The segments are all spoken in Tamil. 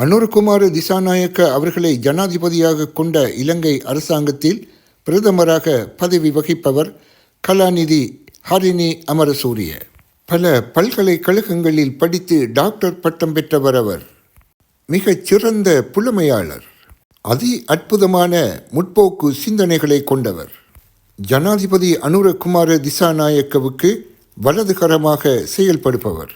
அனுர்குமார் திசாநாயக்க அவர்களை ஜனாதிபதியாக கொண்ட இலங்கை அரசாங்கத்தில் பிரதமராக பதவி வகிப்பவர் கலாநிதி ஹரிணி அமரசூரிய. பல பல்கலைக்கழகங்களில் படித்து டாக்டர் பட்டம் பெற்றவர் அவர். மிகச் சிறந்த புலமையாளர். அதி அற்புதமான முற்போக்கு சிந்தனைகளை கொண்டவர். ஜனாதிபதி அனுரகுமார திசாநாயக்கவுக்கு வலதுகரமாக செயல்படுபவர்.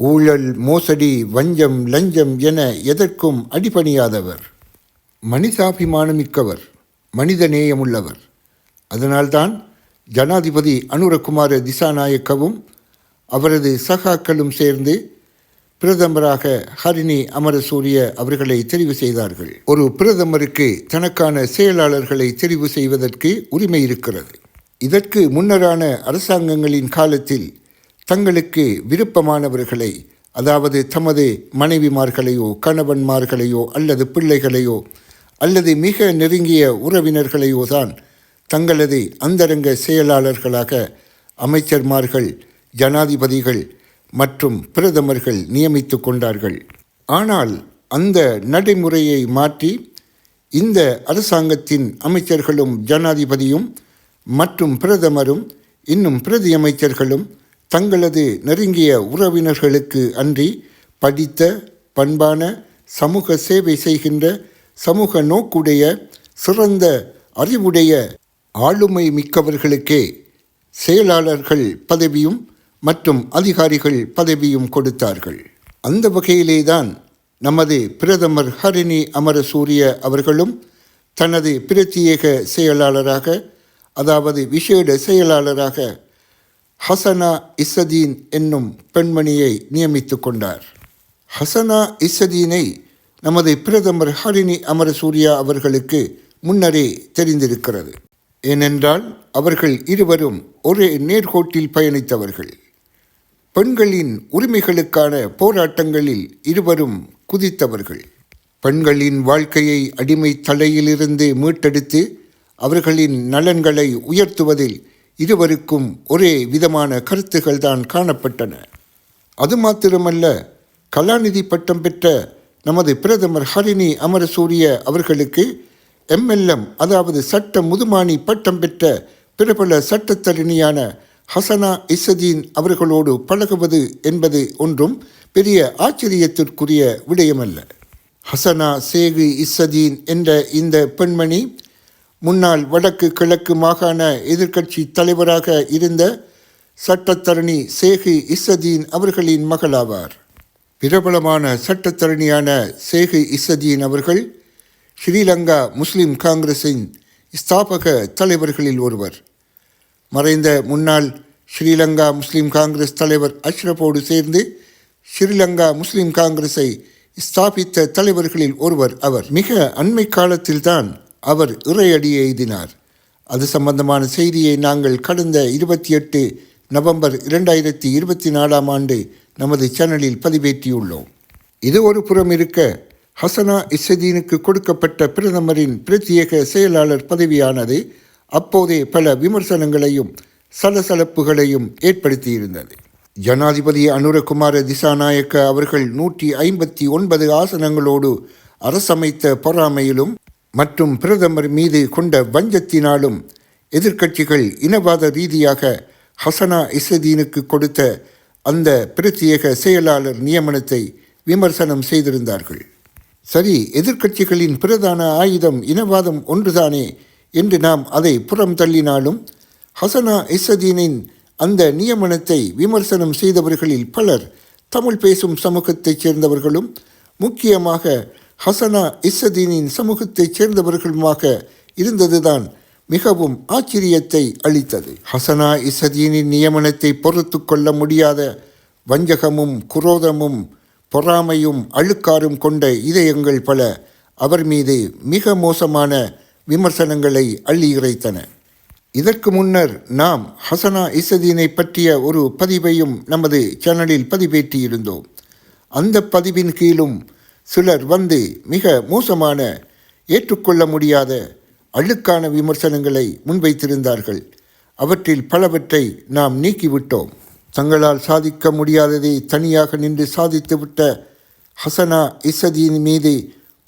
ஊழல் மோசடி வஞ்சம் லஞ்சம் என எதற்கும் அடிபணியாதவர். மனிதாபிமானமிக்கவர் மனிதநேயமுள்ளவர். அதனால்தான் ஜனாதிபதி அனுரகுமார திசாநாயக்கவும் அவரது சகாக்களும் சேர்ந்து பிரதமராக ஹரிணி அமரசூரிய அவர்களை தெரிவு செய்தார்கள். ஒரு பிரதமருக்கு தனக்கான செயலாளர்களை தெரிவு செய்வதற்கு உரிமை இருக்கிறது. இதற்கு முன்னரான அரசாங்கங்களின் காலத்தில் தங்களுக்கு விருப்பமானவர்களை அதாவது தமது மனைவிமார்களையோ கணவன்மார்களையோ அல்லது பிள்ளைகளையோ அல்லது மிக நெருங்கிய உறவினர்களையோ தான் தங்களது அந்தரங்க செயலாளர்களாக அமைச்சர்மார்கள் ஜனாதிபதிகள் மற்றும் பிரதமர்கள் நியமித்து கொண்டார்கள். ஆனால் அந்த நடைமுறையை மாற்றி இந்த அரசாங்கத்தின் அமைச்சர்களும் ஜனாதிபதியும் மற்றும் பிரதமரும் இன்னும் பிரதி அமைச்சர்களும் தங்களது நெருங்கிய உறவினர்களுக்கு அன்றி படித்த பண்பான சமூக சேவை செய்கின்ற சமூக நோக்குடைய சிறந்த அறிவுடைய ஆளுமை மிக்கவர்களுக்கே செயலாளர்கள் பதவியும் மற்றும் அதிகாரிகள் பதவியும் கொடுத்தார்கள். அந்த வகையிலேதான் நமது பிரதமர் ஹரிணி அமரசூரிய அவர்களும் தனது பிரத்யேக செயலாளராக அதாவது விசேட செயலாளராக ஹசனா இஸ்ஸதீன் என்னும் பெண்மணியை நியமித்து கொண்டார். ஹசனா இஸ்ஸதீனை நமது பிரதமர் ஹரிணி அமரசூர்யா அவர்களுக்கு முன்னரே தெரிந்திருக்கிறது. ஏனென்றால் அவர்கள் இருவரும் ஒரே நேர்கோட்டில் பயணித்தவர்கள். பெண்களின் உரிமைகளுக்கான போராட்டங்களில் இருவரும் குதித்தவர்கள். பெண்களின் வாழ்க்கையை அடிமை தலையிலிருந்து மீட்டெடுத்து அவர்களின் நலன்களை உயர்த்துவதில் இருவருக்கும் ஒரே விதமான கருத்துகள் தான் காணப்பட்டன. அது மாத்திரமல்ல கலாநிதி பட்டம் பெற்ற நமது பிரதமர் ஹரிணி அமரசூரிய அவர்களுக்கு எம்எல்எம் அதாவது சட்ட முதுமானி பட்டம் பெற்ற பிரபல சட்டத்தரணியான ஹசனா இசதீன் அவர்களோடு பழகுவது என்பது ஒன்றும் பெரிய ஆச்சரியத்திற்குரிய விடயமல்ல. ஹசனா சேகு இசதீன் என்ற இந்த பெண்மணி முன்னாள் வடக்கு கிழக்கு மாகாண எதிர்க்கட்சி தலைவராக இருந்த சட்டத்தரணி சேகு இசதீன் அவர்களின் மகளாவார். பிரபலமான சட்டத்தரணியான சேகு இசதீன் அவர்கள் ஸ்ரீலங்கா முஸ்லிம் காங்கிரஸின் ஸ்தாபக தலைவர்களில் ஒருவர். மறைந்த முன்னாள் ஸ்ரீலங்கா முஸ்லிம் காங்கிரஸ் தலைவர் அஷ்ரஃபோடு சேர்ந்து ஸ்ரீலங்கா முஸ்லிம் காங்கிரஸை ஸ்தாபித்த தலைவர்களில் ஒருவர் அவர். மிக அண்மை காலத்தில்தான் அவர் இறையடி எய்தினார். அது சம்பந்தமான செய்தியை நாங்கள் கடந்த இருபத்தி எட்டு நவம்பர் இரண்டாயிரத்தி இருபத்தி நாலாம் ஆண்டு நமது சேனலில் பதிவேற்றியுள்ளோம். இது ஒரு புறம் இருக்க ஹசனா இஸ்ஸதீனுக்கு கொடுக்கப்பட்ட பிரதமரின் பிரத்யேக செயலாளர் பதவியானது அப்போதே பல விமர்சனங்களையும் சலசலப்புகளையும் ஏற்படுத்தியிருந்தது. ஜனாதிபதி அனுரகுமார திசாநாயக்க அவர்கள் நூற்றி ஐம்பத்தி ஒன்பது ஆசனங்களோடு அரசமைத்த பொறாமையிலும் மற்றும் பிரதமர் மீது கொண்ட வஞ்சத்தினாலும் எதிர்க்கட்சிகள் இனவாத ரீதியாக ஹசனா இசதீனுக்கு கொடுத்த அந்த பிரத்யேக செயலாளர் நியமனத்தை விமர்சனம் செய்திருந்தார்கள். சரி எதிர்க்கட்சிகளின் பிரதான ஆயுதம் இனவாதம் ஒன்றுதானே என்று நாம் அதை புறம் தள்ளினாலும் ஹசனா இசதீனின் அந்த நியமனத்தை விமர்சனம் செய்தவர்களில் பலர் தமிழ் பேசும் சமூகத்தைச் சேர்ந்தவர்களும் முக்கியமாக ஹசனா இஸ்ஸதீனின் சமூகத்தைச் சேர்ந்தவர்களுமாக இருந்ததுதான் மிகவும் ஆச்சரியத்தை அளித்தது. ஹசனா இஸ்ஸதீனின் நியமனத்தை பொறுத்து கொள்ள முடியாத வஞ்சகமும் குரோதமும் பொறாமையும் அழுக்காரும் கொண்ட இதயங்கள் பல அவர் மீது மிக மோசமான விமர்சனங்களை அள்ளி இறைத்தன. இதற்கு முன்னர் நாம் ஹசனா இசதீனை பற்றிய ஒரு பதிவையும் நமது சேனலில் பதிவேற்றியிருந்தோம். அந்த பதிவின் கீழும் சிலர் வந்து மிக மோசமான ஏற்றுக்கொள்ள முடியாத அழுக்கான விமர்சனங்களை முன்வைத்திருந்தார்கள். அவற்றில் பலவற்றை நாம் நீக்கிவிட்டோம். தங்களால் சாதிக்க முடியாததை தனியாக நின்று சாதித்துவிட்ட ஹசனா இசதியின் மீது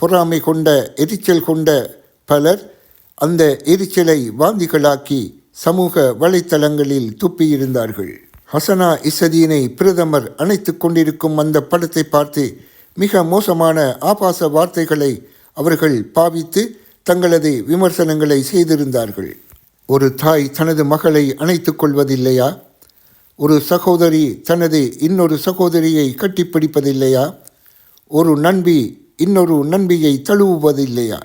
பொறாமை கொண்ட எரிச்சல் கொண்ட பலர் அந்த எரிச்சலை வாந்திகளாக்கி சமூக வலைத்தளங்களில் துப்பியிருந்தார்கள். ஹசனா இசதீனை பிரதமர் அணைத்து கொண்டிருக்கும் அந்த படத்தை பார்த்து மிக மோசமான ஆபாச வார்த்தைகளை அவர்கள் பாவித்து தங்களது விமர்சனங்களை செய்திருந்தார்கள். ஒரு தாய் தனது மகளை அணைத்து கொள்வதில்லையா? ஒரு சகோதரி தனது இன்னொரு சகோதரியை கட்டிப்பிடிப்பதில்லையா? ஒரு நண்பி இன்னொரு நண்பியை தழுவுவதில்லையா?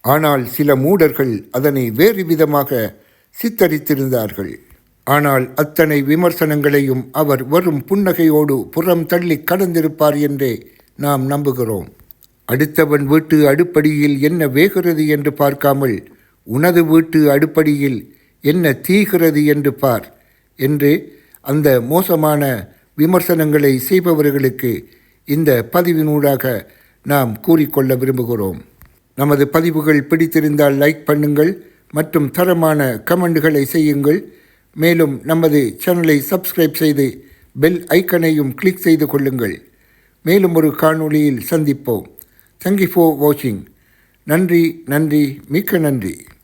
ஆனால் சில மூடர்கள் அதனை வேறு விதமாக சித்தரித்திருந்தார்கள். ஆனால் அத்தனை விமர்சனங்களையும் அவர் வரும் புன்னகையோடு புறம் தள்ளி கடந்திருப்பார் என்றே நாம் நம்புகிறோம். அடுத்தவன் வீட்டு அடுப்படியில் என்ன வேகிறது என்று பார்க்காமல் உனது வீட்டு அடுப்படியில் என்ன தீகிறது என்று பார் என்று அந்த மோசமான விமர்சனங்களை செய்பவர்களுக்கு இந்த பதிவினூடாக நாம் கூறிக்கொள்ள விரும்புகிறோம். நமது பதிவுகள் பிடித்திருந்தால் லைக் பண்ணுங்கள் மற்றும் தரமான கமெண்டுகளை செய்யுங்கள். மேலும் நமது சேனலை சப்ஸ்கிரைப் செய்து பெல் ஐக்கனையும் கிளிக் செய்து கொள்ளுங்கள். மேலும் ஒரு காணொளியில் சந்திப்போம். தேங்க்யூ ஃபார் வாட்சிங் நன்றி நன்றி மிக்க நன்றி.